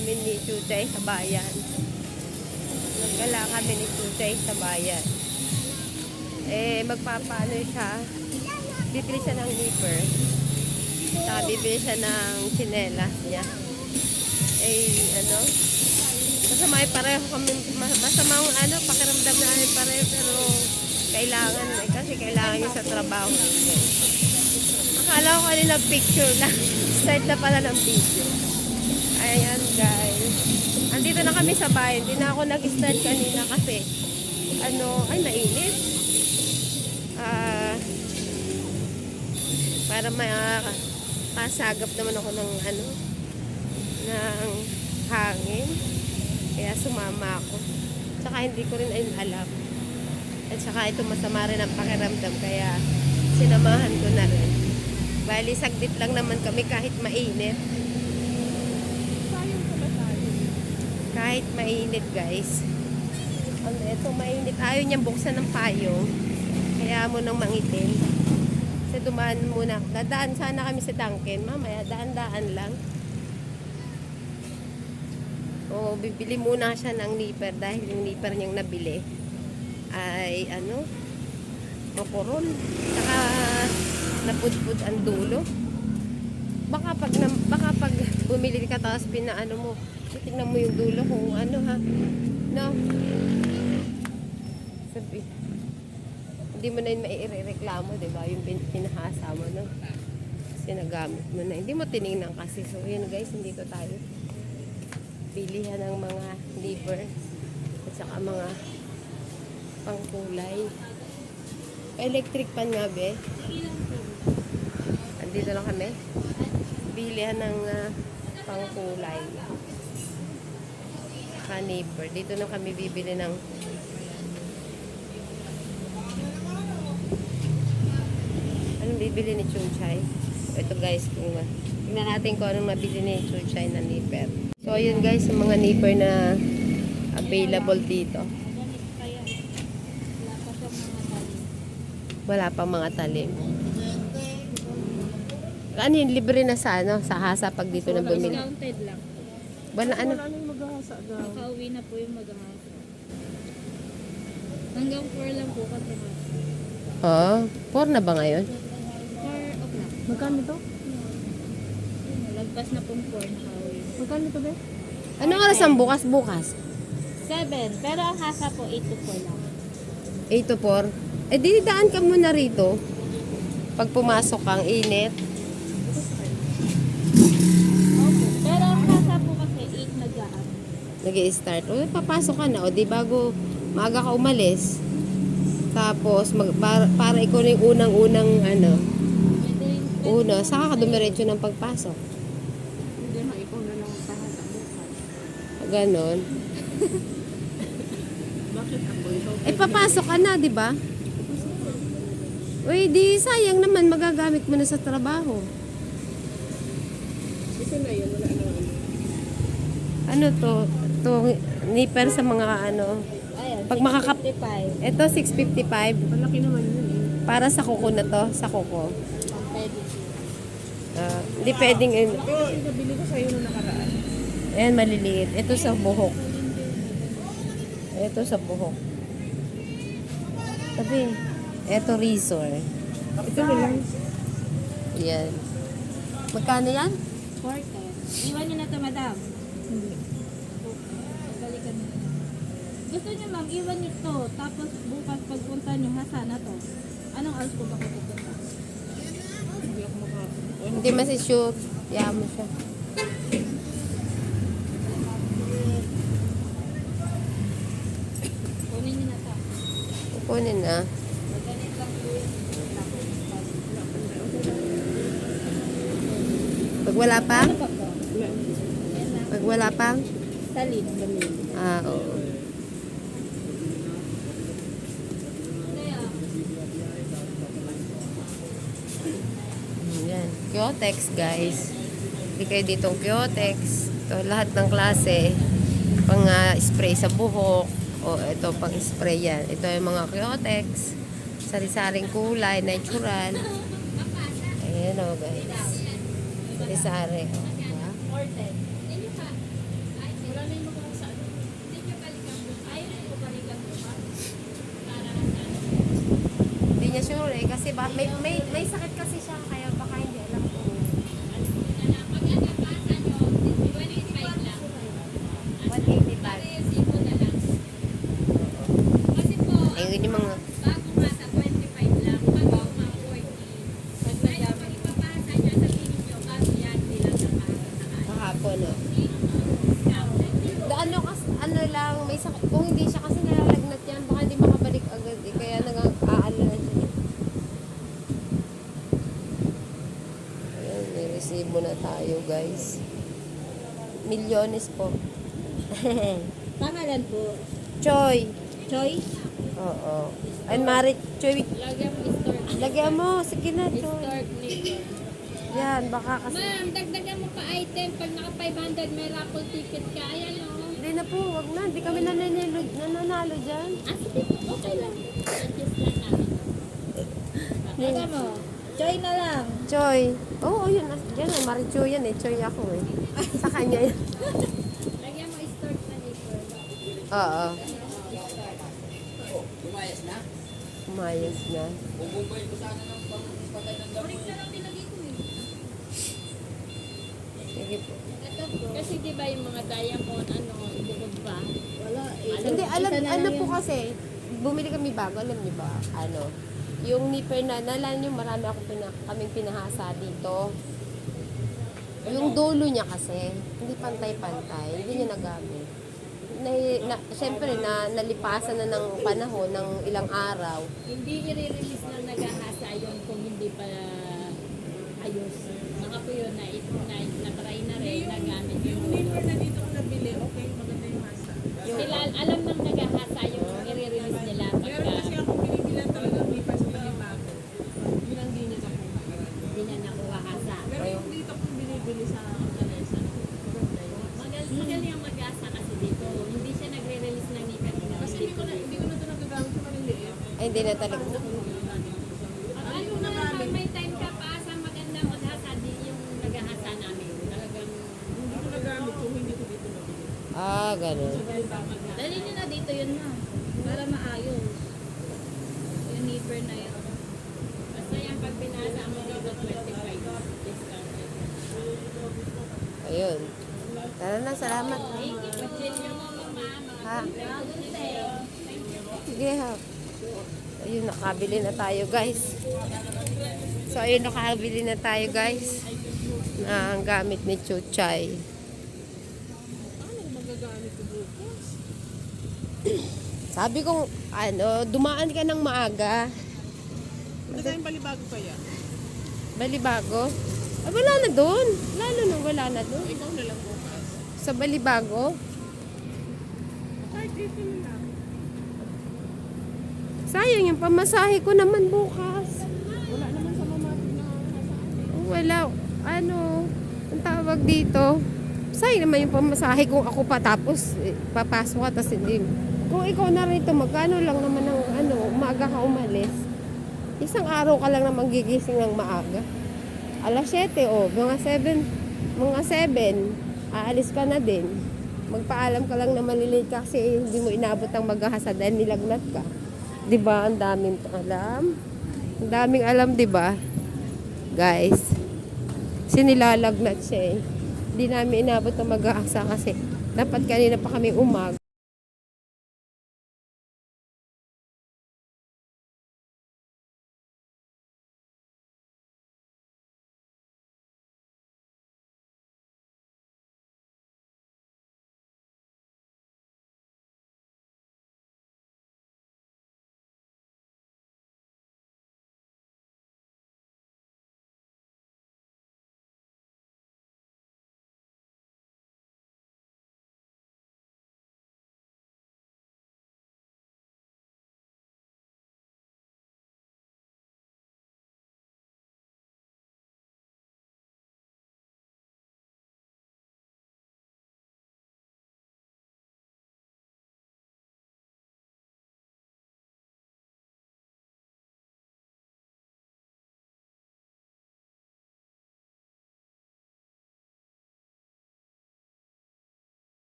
kami ni Chuchay sa bayan. Nagala kami ni Chuchay sa bayan. Eh, magpapano siya. Bibili siya ng nipper. Saka bibili siya ng chinelas niya. Eh, ano? Masama yung pareho kami, ma- masama ang ano, pakiramdam namin pareho, pero kailangan eh, kasi kailangan niya sa trabaho. Akala ko kanina picture lang. Start na pala ng video. Ayan guys. Andito na kami sa bayan. Hindi na ako nag-start kanina kasi ano, ay mainit. Ah, para makasagap naman ako ng ano, ng hangin. Kaya sumama ako. Tsaka hindi ko rin ayun alam. At saka ito masama rin ang pakiramdam. Kaya sinamahan ko na rin. Bali, saglit lang naman kami kahit mainit. Kahit mainit guys. Ano, ito mainit. Ayaw niyang buksan ng payong. Kaya mo nang mangitin. Kasi dumaan muna. Dadaan sana kami sa Dunkin. Mamaya, daan-daan lang. O, bibili muna siya ng nipper dahil yung nipper niyang nabili ay ano, makuron. Saka napudpud ang dulo. Baka pag, baka pag bumili ka tapos pinaano mo, titignan mo yung dulo kung ano ha. No? Sabi, hindi mo na yun mairereklamo, di ba? Yung pin- pinahasa mo, no? Kasi nagamit mo na. Hindi mo tinignan kasi. So, yun guys, ko tayo bilihan ng mga liver at saka mga pangkulay. Electric pan nga, be. Andito lang kami. Bilihan ng ah, pangkulay. Kaniper. Dito na kami bibili ng Anong bibili ni Chunchay? Ito guys, kung tingnan natin kung anong nabili ni Chunchay na nipper. So, ayun guys, yung mga nipper na available dito. Wala pang mga talim. Ano yun, libre na sa ano, sa hasa pag dito na bumili. Discounted lang. Ano, Nakauwi na po yung mag-ahasa. Hanggang 4 lang po kasi mas. oh, four na ba ngayon? 4 o'clock. Magkano to? Lagpas na pong 4 nakauwi. Magkano to, be? Anong oras ang bukas? Bukas? 7. Pero ang hasa po 8 to 4 lang. 8 to 4. Eh, di daan ka muna rito. Pag pumasok kang init. Okay. Pero ang hasa po kasi 8 nag-aan. Nag start O, papasok ka na. O, di bago maaga ka umalis. Tapos, mag, para, para ikaw na yung unang-unang, ano, una, saka ka dumiretso ng pagpasok. Hindi na, ikaw na lang ang bukas. Ganon. Bakit ako? Eh, papasok ka na, di ba? Uy, di sayang naman, magagamit mo na sa trabaho. Ito na yun, wala na. Ano to? To, nipper sa mga ano. Ayan. Pag makakap- 55. Ito, 655. Malaki naman yun eh. Para sa kuko na to, sa kuko. Pedicure. Ah, Hindi pwedeng, yun. Ito yung nabili ko sa'yo nung nakaraan. ayan, maliliit. Ito sa buhok. Ito sa buhok. Sabi, ito razor. Ito na lang. Yan. Magkano yan? 4 Iwan nyo na to, madam. Hindi. Gusto nyo ma'am, iwan nyo to. Tapos bukas pagpunta nyo, hasa na to. Anong oras po ba kayo pupunta? Hindi ako maka... Hindi masisure. Yaman mo siya. Kunin nyo na to. Kukunin na. Maganit lang po yun. Pag wala pa? Ano po? Pag wala pa? Salid. Ah, oo. Yan. Kyotex, guys. Hindi kayo ditong Kyotex. Ito, lahat ng klase. Pang ah, spray sa buhok. O, ito pang spray yan. Ito yung mga Kyotex. Sari-saring kulay, natural. Ayan o, guys. Sari-sari. O. Hindi niya sure eh. Kasi ba, may, may, may sakit kasi siya. Kaya baka hindi alam ko. 185. Ayun yung mga... Kahapon, no? Da, ano, kas, ano lang, sakit. Kung hindi siya kasi nalalagnat yan, baka hindi makabalik agad eh. Kaya nag-aalala siya. Ayan, may resibo na tayo, guys. Milyones po. Pangalan po. Choy. Choy? Oo. Ay, Mari, Choy. Lagyan mo start. Lagyan mo. Sige na, Choy. Yan, baka kasi... Ma'am, dagdagan mo pa item. Pag naka 500 may raffle ticket ka. Ayan o. Na po, wag na. Hindi kami nananalo, nananalo dyan. Ah, sige po. Okay lang. Adjust lang namin. Lagyan mo. Choy na lang. Choy. Oo, yun. Yan, eh, Maricho yan eh. Choy ako eh. Sa kanya yan. Lagyan mo start na dito. Oo. Umayos na. Sige po. Kasi di ba yung mga diamond, ano, ibukod pa? Wala eh. Hindi, alam, ano po kasi, bumili kami bago, alam niyo ba? Ano, yung nipper na, nalan yung marami ako pina, kaming pinahasa dito. Yung dulo niya kasi, hindi pantay-pantay, hindi niya nagamit. Na, na, Siyempre, na, nalipasan na ng panahon, ng ilang araw. Hindi i-release na naghahasa yun kung hindi pa ayos. Mga po yun na, na, na-try na rin, nagamit yung Neighbor na dito ko nabili, okay, Sila alam ng naghahasa yung i-release nila Meron kasi ako pinipilan talaga ng neighbor sa Balibago. Yun ang di niya nakuha. hindi na nakuha hasa. Pero yung dito kong binibili sa yun. Magaling, ang mag-asa kasi dito. Hindi siya nagre-release ng nika. Kasi hindi ko na, hindi ko na ito nagagamit sa maliliit. Ay, hindi na talaga. Ah, ganun. Dali nyo na dito yun na. Para maayos. Yung neighbor na yun. Basta yung pag pinasa mo dito 25 discounted. Ayun. Tara na, salamat. Ha? Sige ha. Ayun, nakabili na tayo guys. So, ayun, nakabili na tayo guys. Na ang gamit ni Chuchay. Ano magagamit ko bukas? Sabi kong, ano, dumaan ka ng maaga. Hindi tayong Balibago pa yan. Balibago. Ah, wala na doon. Lalo na wala na doon. Ikaw na lang bukas. Sa Balibago. Kahit dito na lang. Sayang yung pamasahe ko naman bukas. Wala naman sa mamatin na. Oh, Wala. Ano, ang tawag dito. Sayang naman yung pamasahe kung ako pa tapos eh, papasok ka tapos hindi. Kung ikaw na rito, magkano lang naman ng ano, umaga ka umalis. Isang araw ka lang naman gigising ng maaga. Alas 7 o, oh, mga 7, mga 7, aalis ka na din. Magpaalam ka lang na malilate ka kasi hindi mo inabot ang maghahasa dahil nilagnat ka. 'Di ba? Ang daming alam. Ang daming alam, 'di ba? Guys, sinilalagnat siya eh. Hindi namin inabot ang mag-aasa kasi dapat kanina pa kami umag.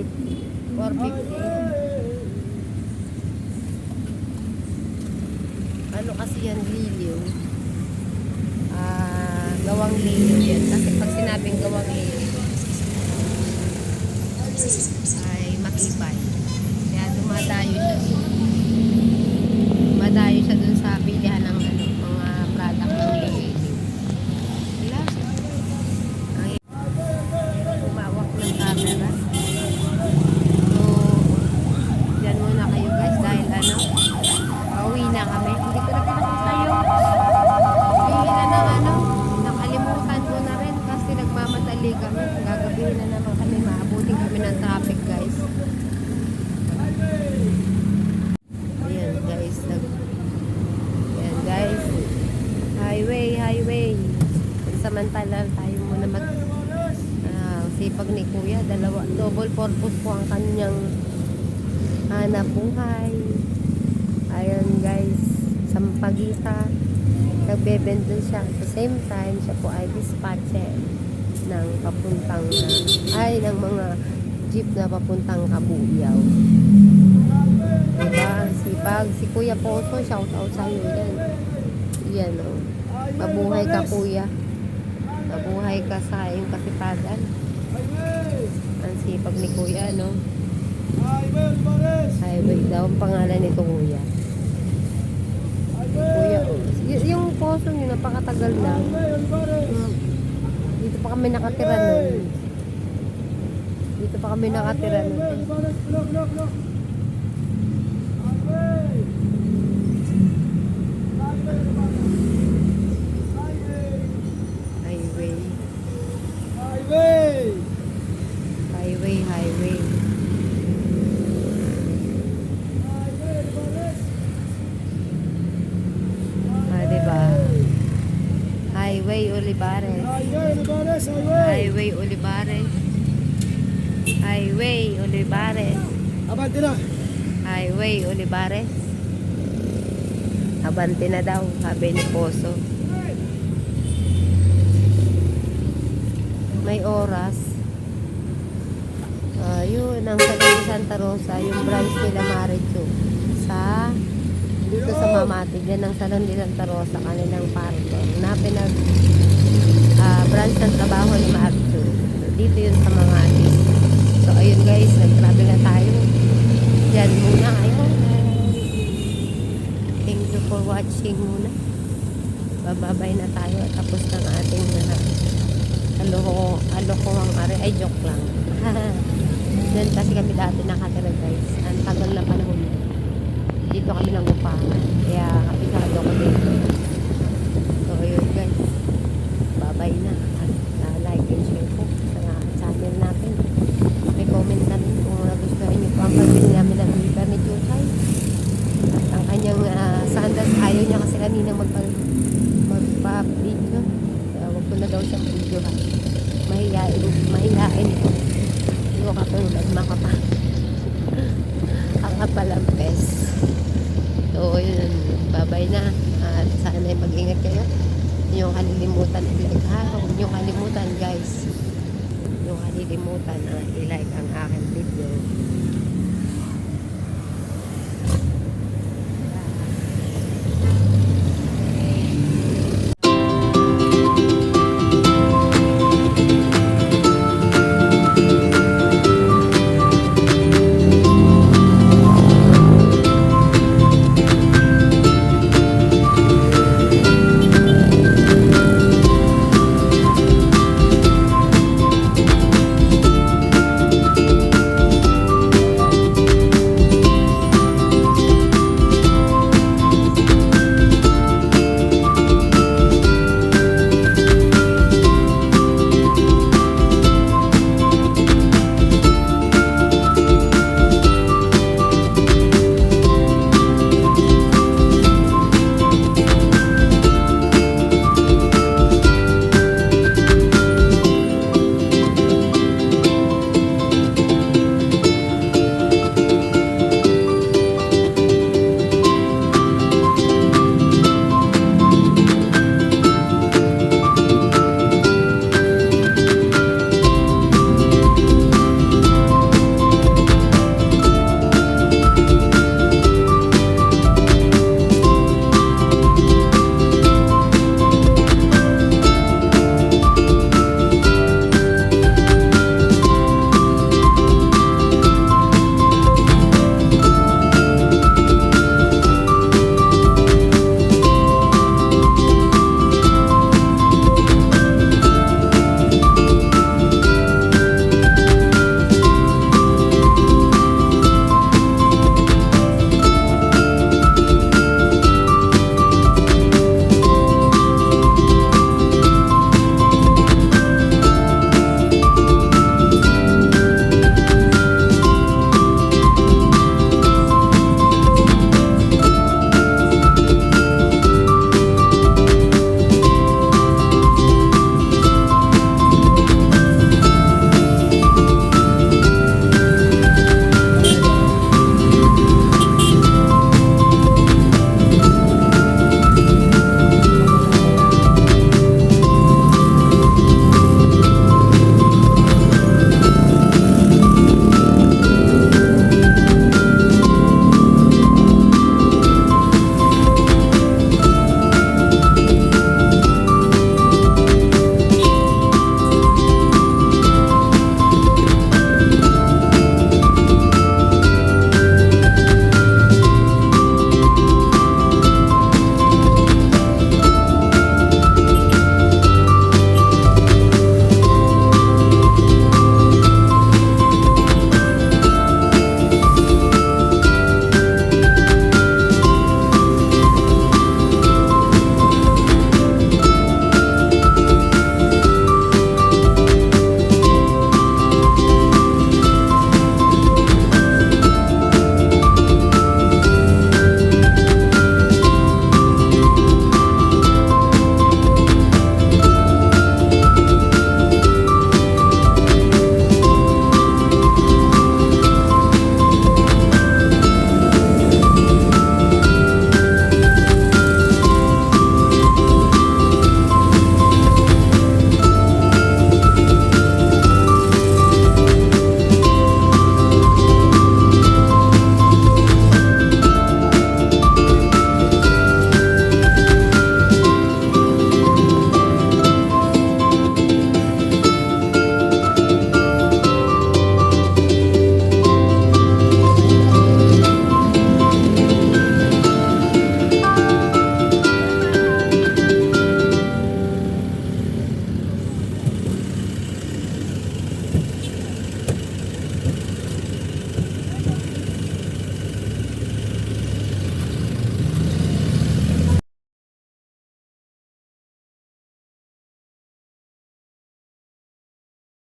450. 450. Ano kasi yan, liliw? Ah, gawang liliw yan. Kasi pag sinabing gawang liliw, ay makipay. Kaya dumadayo siya. Dumadayo siya dun sa bilihan ng ano, mga product ng liliw. Wala. Ang umawak ng camera. So, dyan muna kayo guys dahil ano, pauwi na kami. Hindi ko na pinakita yung bihina ng ano, nakalimutan ko na rin kasi nagmamadali kami. Gagabihin na naman kami, maabutin kami ng traffic guys. Ayan guys, nag... Ayan guys, highway, highway. Samantala tayo muna mag Ah, sipag ni Kuya, dalawa, double purpose po ang kanyang hanap buhay. Ayun guys, sampagita. Nagbebenta siya. At the same time, siya po ay dispatcher ng papuntang, ay, ng mga jeep na papuntang Kabuyaw. Diba? Sipag. Si Kuya Poso, shout out sa'yo yan. Yan o. Mabuhay ka Kuya. Mabuhay ka sa iyong kasipagan. Ang sipag ni Kuya, no? Highway daw ang pangalan nito, Kuya. Kuya. Y- yung poso nyo, napakatagal na. Mm. Dito pa kami nakatira nun. Dito pa kami nakatira nun. Highway. Highway, highway. Ah, diba? Highway Olivares. Highway Olivares. Highway Olivares. Abante na. Highway Olivares. Abante na daw, sabi ni Poso. May oras. Ah, yun, ang de Santa Rosa, yung branch nila Marichu. Sa, dito sa Mamatig, yan ang Salon de Santa Rosa, kanilang partner. Na pinag, ah, branch ng trabaho ni Marichu. Dito yun sa mga So, ayun guys, nag-travel na tayo. Diyan muna kayo. Thank you for watching muna. Bababay na tayo. Tapos ng ating uh, aloko, alokohang are. Ay, joke lang. Diyan kasi kami dati nakatira guys. Ang tagal na panahon. Dito kami nang upahan. Kaya kabisado ko dito. So, ayun guys. Babay na. At uh, like and share po sa channel natin. May comment na rin kung nagustuhan niyo po ang namin ng liver ni Chusay. At ang kanyang uh, sandals, ayaw niya kasi kaninang magpa, magpa-video. Kaya wag ko na daw siyang video ha. Mahihain, mahihain ko. Hindi ko katulad makapa. Kapalampes. So, yun. Babay na. At sana mag-ingat kayo. Niyong kalilimutan i-like ha. Huwag niyong kalimutan guys. Niyong kalilimutan na i-like ang aking video.